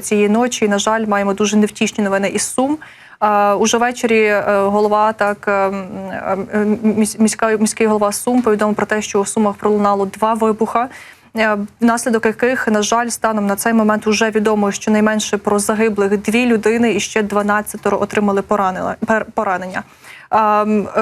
цієї ночі. На жаль, маємо дуже невтішні новини із Сум. Уже ввечері е, голова так е, м, е, місь- міська міський голова Сум повідомив про те, що у Сумах пролунало два вибуха. е, Внаслідок яких, на жаль, станом на цей момент вже відомо щонайменше про загиблих дві людини і ще 12 отримали поранення.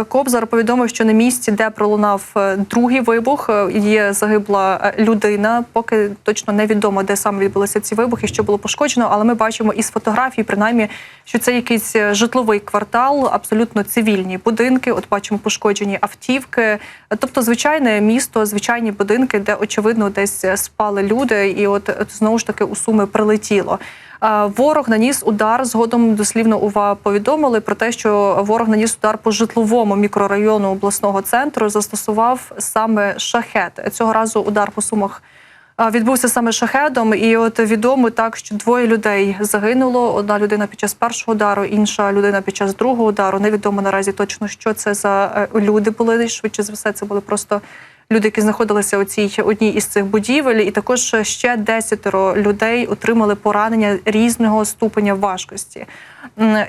Кобзар повідомив, що на місці, де пролунав е, другий вибух, е, є загибла е, людина. Поки точно невідомо, де саме відбулися ці вибухи, що було пошкоджено. Але ми бачимо із фотографій, принаймні, що це якийсь житловий квартал, абсолютно цивільні будинки. От бачимо пошкоджені автівки. Тобто, звичайне місто, звичайні будинки, де очевидно десь спали люди, і от знову ж таки у суми прилетіло. Ворог наніс удар. Згодом дослівно УВА повідомили про те, що ворог наніс удар по житловому мікрорайону обласного центру. Застосував саме шахет. Цього разу удар по сумах. Відбувся саме шахедом, і от відомо так, що двоє людей загинуло. Одна людина під час першого удару, інша людина під час другого удару. Невідомо наразі точно, що це за е, люди були. Швидше за все, це були просто люди, які знаходилися у цій одній із цих будівель, і також ще десятеро людей отримали поранення різного ступеня важкості.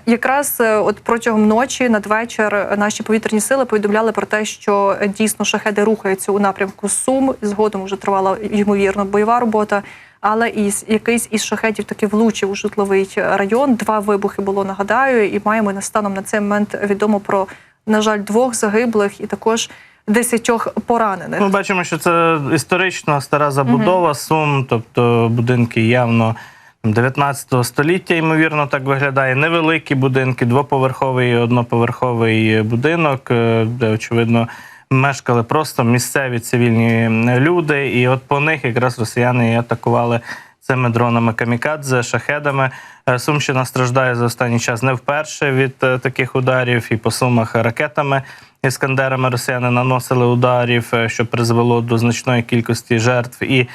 Якраз е, от протягом ночі надвечір наші повітряні сили повідомляли про те, що е, дійсно шахеди рухаються у напрямку Сум. Згодом вже тривала ймовірно бойова робота. Але із якийсь із шахетів таки влучив у житловий район. Два вибухи було нагадаю, і маємо на станом на цей момент відомо про на жаль двох загиблих і також десятьох поранених. Ми бачимо, що це історична стара забудова Сум, тобто будинки явно 19 століття, ймовірно, так виглядає. Невеликі будинки, двоповерховий і одноповерховий будинок, е, де очевидно. Мешкали просто місцеві цивільні люди, і от по них якраз росіяни і атакували цими дронами камікадзе, шахедами. Е, Сумщина страждає за останній час не вперше від е, таких ударів, і по сумах ракетами іскандерами росіяни наносили ударів, е, що призвело до значної кількості жертв. І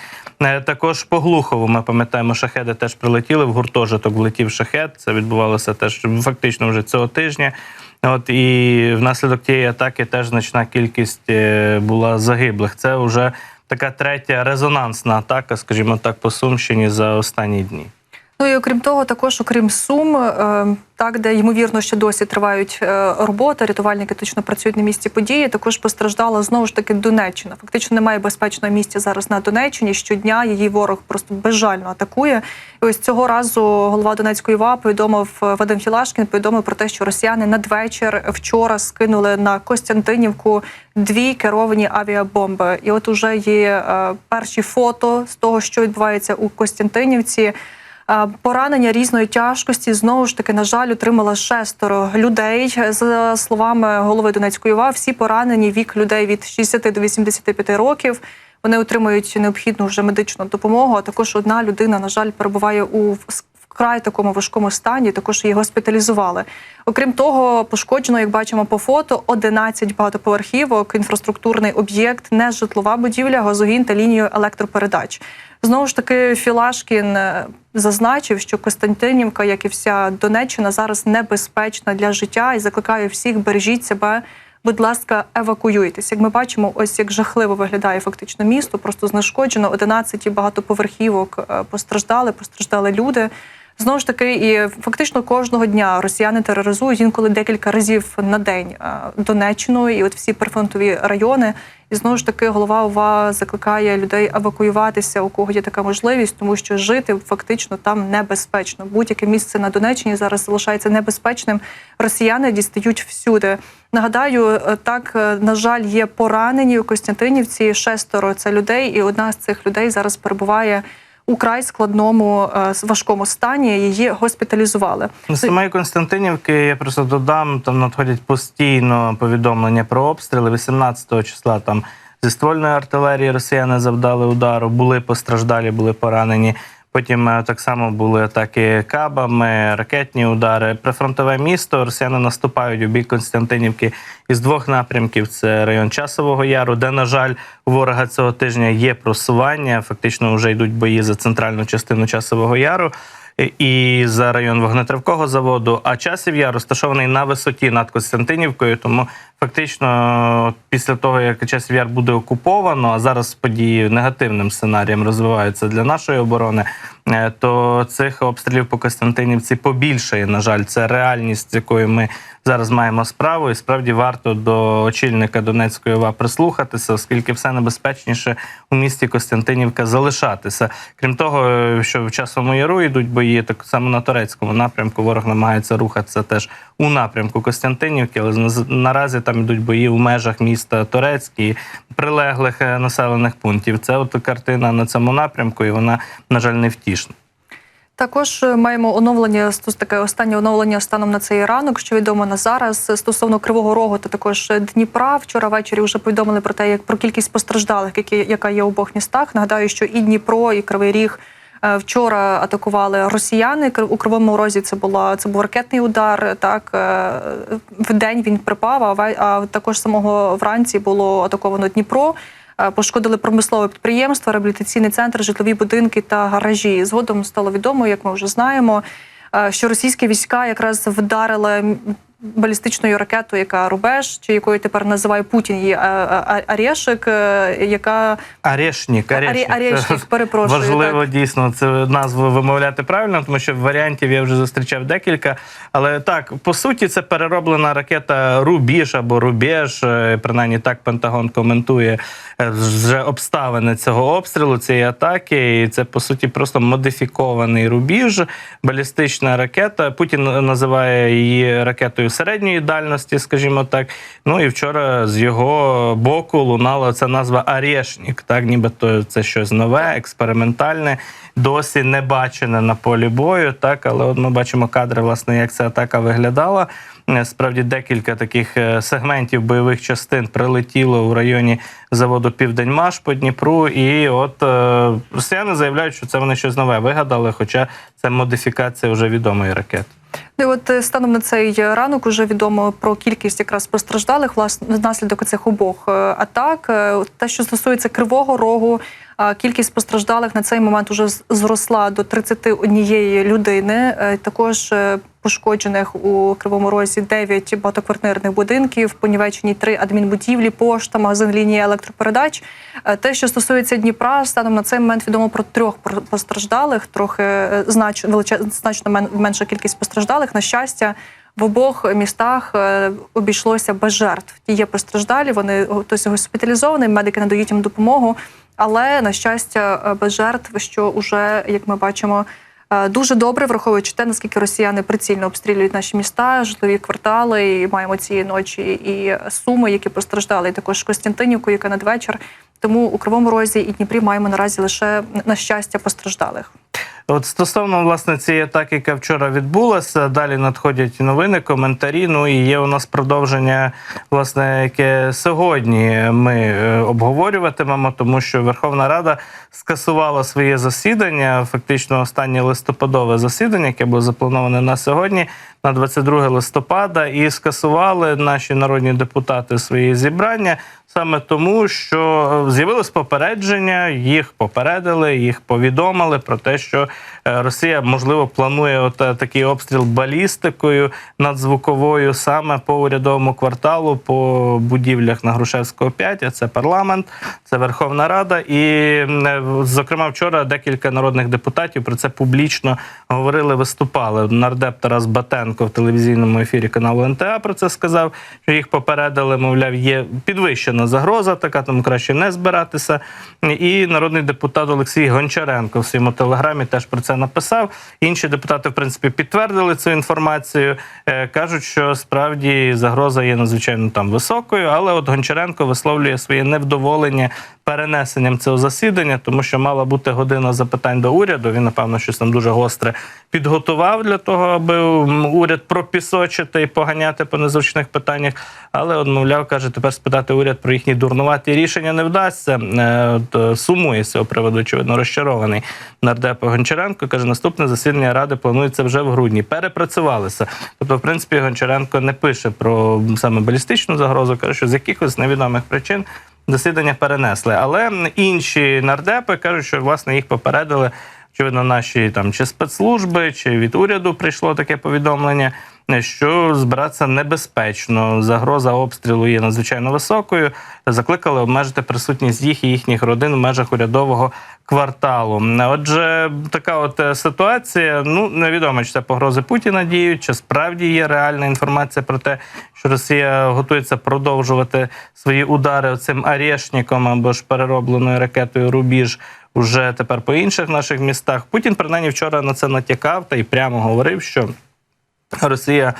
е, також по Глухову ми пам'ятаємо, шахеди теж прилетіли. В гуртожиток влетів шахет. Це відбувалося теж фактично вже цього тижня. От і внаслідок тієї атаки теж значна кількість е, була загиблих. Це вже така третя резонансна атака, скажімо так, по Сумщині за останні дні. Ну і окрім того, також окрім сум, е, так де ймовірно ще досі тривають е, роботи, рятувальники точно працюють на місці події. Також постраждала знову ж таки Донеччина. Фактично немає безпечного місця зараз на Донеччині. Щодня її ворог просто безжально атакує. І ось цього разу голова Донецької ВА повідомив е, Вадим Філашкін. Повідомив про те, що росіяни надвечір вчора скинули на Костянтинівку дві керовані авіабомби. І от уже є е, перші фото з того, що відбувається у Костянтинівці. Поранення різної тяжкості знову ж таки, на жаль, отримала шестеро людей. За словами голови Донецької ОВА, всі поранені вік людей від 60 до 85 років. Вони отримують необхідну вже медичну допомогу. А також одна людина, на жаль, перебуває у вкрай такому важкому стані. Також її госпіталізували. Окрім того, пошкоджено, як бачимо по фото, 11 багатоповерхівок, інфраструктурний об'єкт, нежитлова будівля, газогін та лінію електропередач. Знову ж таки, Філашкін е, зазначив, що Костянтинівка, як і вся Донеччина, зараз небезпечна для життя і закликає всіх бережіть себе. Будь ласка, евакуюйтесь. Як ми бачимо, ось як жахливо виглядає фактично місто. Просто знешкоджено 11 багатоповерхівок е, постраждали, постраждали люди. Знову ж таки, і фактично кожного дня росіяни тероризують інколи декілька разів на день е, Донеччину і от всі прифронтові райони. І знову ж таки голова ОВА закликає людей евакуюватися, у кого є така можливість, тому що жити фактично там небезпечно. Будь-яке місце на Донеччині зараз залишається небезпечним. Росіяни дістають всюди. Нагадаю, е, так е, на жаль, є поранені у Костянтинівці. Шестеро це людей, і одна з цих людей зараз перебуває у складному е, важкому стані. Її госпіталізували. З самої Константинівки я просто додам, там надходять постійно повідомлення про обстріли. 18 числа там зі ствольної артилерії росіяни завдали удару, були постраждалі, були поранені. Потім е, так само були атаки кабами, ракетні удари. Прифронтове місто росіяни наступають у бік Константинівки із двох напрямків: це район Часового Яру, де, на жаль, у ворога цього тижня є просування. Фактично вже йдуть бої за центральну частину Часового Яру і за район вогнетривкого заводу. А часів яр розташований на висоті над Костянтинівкою, тому Фактично, після того, як часів яр буде окуповано, а зараз події негативним сценарієм розвиваються для нашої оборони, е, то цих обстрілів по Костянтинівці побільшає. На жаль, це реальність, з якою ми зараз маємо справу, і справді варто до очільника Донецької ОВА прислухатися, оскільки все небезпечніше у місті Костянтинівка залишатися. Крім того, е, що в часовому яру йдуть бої, так само на турецькому напрямку ворог намагається рухатися теж у напрямку Костянтинівки, але наразі там йдуть бої в межах міста Торецьк і прилеглих е, населених пунктів. Це от картина на цьому напрямку, і вона, на жаль, не втішна. Також е, маємо оновлення таке останнє оновлення станом на цей ранок, що відомо на зараз е, стосовно Кривого Рогу та також Дніпра. Вчора ввечері вже повідомили про те, як про кількість постраждалих, які яка є у обох містах. Нагадаю, що і Дніпро, і Кривий Ріг. Е, Вчора атакували росіяни у кривому розі. Це була це був ракетний удар. Так е, в день він припав. А також самого вранці було атаковано Дніпро. Е, Пошкодили промислове підприємство, реабілітаційний центр, житлові будинки та гаражі. Згодом стало відомо, як ми вже знаємо, що російські війська якраз вдарили балістичною ракетою, яка рубеж, чи якою тепер називає Путін її Арєшик, е, яка Арешнік, арешнік. Арі- перепрошую. Важливо так. дійсно це назву вимовляти правильно, тому що варіантів я вже зустрічав декілька. Але так, по суті, це перероблена ракета Рубіж або Рубеж. е, Принаймні так Пентагон коментує е, вже обставини цього обстрілу, цієї атаки. І це по суті просто модифікований рубіж, балістична ракета. Путін називає її ракетою середньої дальності, скажімо так. Ну і вчора з його боку лунала ця назва Арєшнік, так нібито це щось нове, експериментальне, досі не бачене на полі бою. Так, але от ми бачимо кадри, власне, як ця атака виглядала. Е, Справді декілька таких е, сегментів бойових частин прилетіло у районі заводу Південьмаш по Дніпру. І от е, росіяни заявляють, що це вони щось нове вигадали, хоча це модифікація вже відомої ракети. Ну, і от станом на цей ранок уже відомо про кількість якраз постраждалих власне внаслідок цих обох атак. Те, що стосується кривого рогу, кількість постраждалих на цей момент уже зросла до 31 людини. Е, Також е, пошкоджених у кривому розі 9 багатоквартирних будинків, в Понівеччині 3 адмінбудівлі, пошта, магазин лінії електропередач. Е, Те, що стосується Дніпра, станом на цей момент відомо про трьох постраждалих, трохи значно менша кількість постраждалих. На щастя, в обох містах е, обійшлося без жертв. Ті є постраждалі, вони о, хтось госпіталізований, медики надають їм допомогу. Але на щастя, е, без жертв, що вже, як ми бачимо, е, дуже добре, враховуючи те, наскільки росіяни прицільно обстрілюють наші міста, житлові квартали. І маємо цієї ночі і суми, які постраждали, і також Костянтинівку, яка надвечір. Тому у Кривому Розі і Дніпрі маємо наразі лише на щастя постраждалих. От стосовно власне цієї атаки, яка вчора відбулася, далі надходять новини, коментарі. Ну і є у нас продовження, власне, яке сьогодні ми е, обговорюватимемо, тому що Верховна Рада скасувала своє засідання, фактично останнє листопадове засідання, яке було заплановане на сьогодні, на 22 листопада, і скасували наші народні депутати свої зібрання. Саме тому, що з'явилось попередження, їх попередили, їх повідомили про те, що е, Росія можливо планує от е, такий обстріл балістикою надзвуковою саме по урядовому кварталу, по будівлях на Грушевського 5, а це парламент, це Верховна Рада. І е, зокрема, вчора декілька народних депутатів про це публічно говорили, виступали. Нардеп Тарас Батенко в телевізійному ефірі каналу НТА про це сказав, що їх попередили, мовляв, є підвищена загроза, така тому краще не збиратися. І народний депутат Олексій Гончаренко в своєму телеграмі теж про це написав. Інші депутати, в принципі, підтвердили цю інформацію. Е, Кажуть, що справді загроза є надзвичайно там високою, але от Гончаренко висловлює своє невдоволення перенесенням цього засідання, тому що мала бути година запитань до уряду. Він, напевно, щось там дуже гостре підготував для того, аби уряд пропісочити і поганяти по незручних питаннях. Але от, мовляв, каже, тепер спитати уряд про їхні дурнуваті рішення не вдасться. Е, е, Сумує з цього приводу, очевидно, розчарований нардеп Гончаренко. Каже, наступне засідання ради планується вже в грудні. Перепрацювалися. Тобто, в принципі, Гончаренко не пише про саме балістичну загрозу, каже, що з якихось невідомих причин. Засідання перенесли, але інші нардепи кажуть, що власне їх попередили очевидно, наші там чи спецслужби, чи від уряду прийшло таке повідомлення, що збиратися небезпечно. Загроза обстрілу є надзвичайно високою. Закликали обмежити присутність їх і їхніх родин в межах урядового кварталу. Отже, така от е, ситуація. Ну невідомо, чи це погрози Путіна діють, чи справді є реальна інформація про те, що Росія готується продовжувати свої удари цим арешником або ж переробленою ракетою Рубіж. Уже тепер по інших наших містах Путін принаймні вчора на це натякав та й прямо говорив, що Росія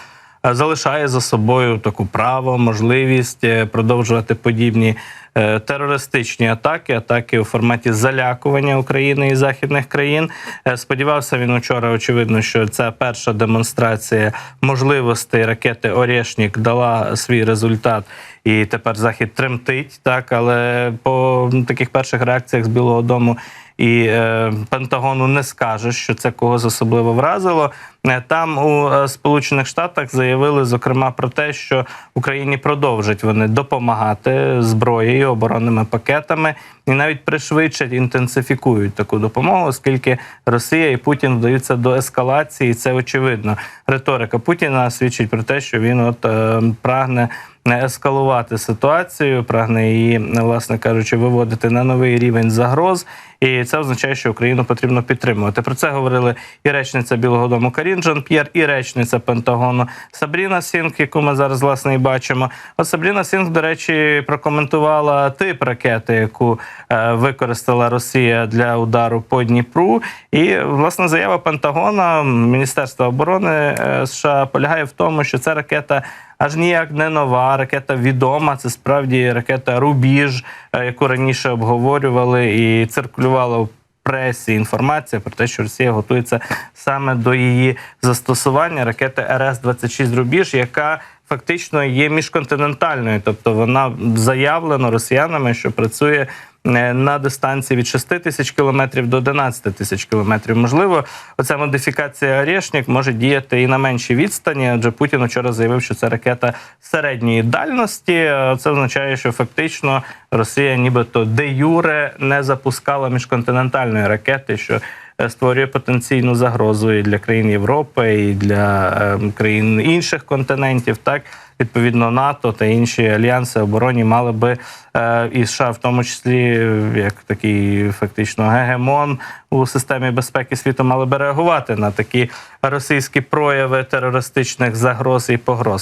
залишає за собою таку право, можливість е, продовжувати подібні е, терористичні атаки, атаки у форматі залякування України і західних країн. Е, Сподівався він вчора. Очевидно, що ця перша демонстрація можливостей ракети Орєшнік дала свій результат. І тепер захід тремтить, так але по таких перших реакціях з Білого Дому і е, Пентагону не скажеш, що це когось особливо вразило. Е, Там у е, Сполучених Штатах заявили зокрема про те, що Україні продовжать вони допомагати зброєю, оборонними пакетами і навіть пришвидшать, інтенсифікують таку допомогу, оскільки Росія і Путін вдаються до ескалації. Це очевидно. Риторика Путіна свідчить про те, що він от е, прагне не ескалувати ситуацію, прагне її, власне кажучи, виводити на новий рівень загроз. І це означає, що Україну потрібно підтримувати. Про це говорили і речниця Білого Дому Карін Жан П'єр, і речниця Пентагону Сабріна Сінг, яку ми зараз власне і бачимо. От Сабріна Сінг, до речі, прокоментувала тип ракети, яку е, використала Росія для удару по Дніпру. І власне заява Пентагона Міністерства оборони е, США полягає в тому, що ця ракета аж ніяк не нова. Ракета відома. Це справді ракета Рубіж, яку раніше обговорювали і циркулювала в пресі інформація про те, що Росія готується саме до її застосування ракети РС-26 Рубіж, яка фактично є міжконтинентальною, тобто вона заявлено росіянами, що працює е, на дистанції від 6 тисяч кілометрів до 11 тисяч кілометрів. Можливо, оця модифікація Орешник може діяти і на меншій відстані, адже Путін вчора заявив, що це ракета середньої дальності. Е, Це означає, що фактично Росія, нібито де юре не запускала міжконтинентальної ракети, що е, створює потенційну загрозу і для країн Європи, і для е, країн інших континентів. Так відповідно НАТО та інші альянси оборонні мали би е, і США, в тому числі як такий фактично гегемон у системі безпеки світу, мали би реагувати на такі російські прояви терористичних загроз і погроз.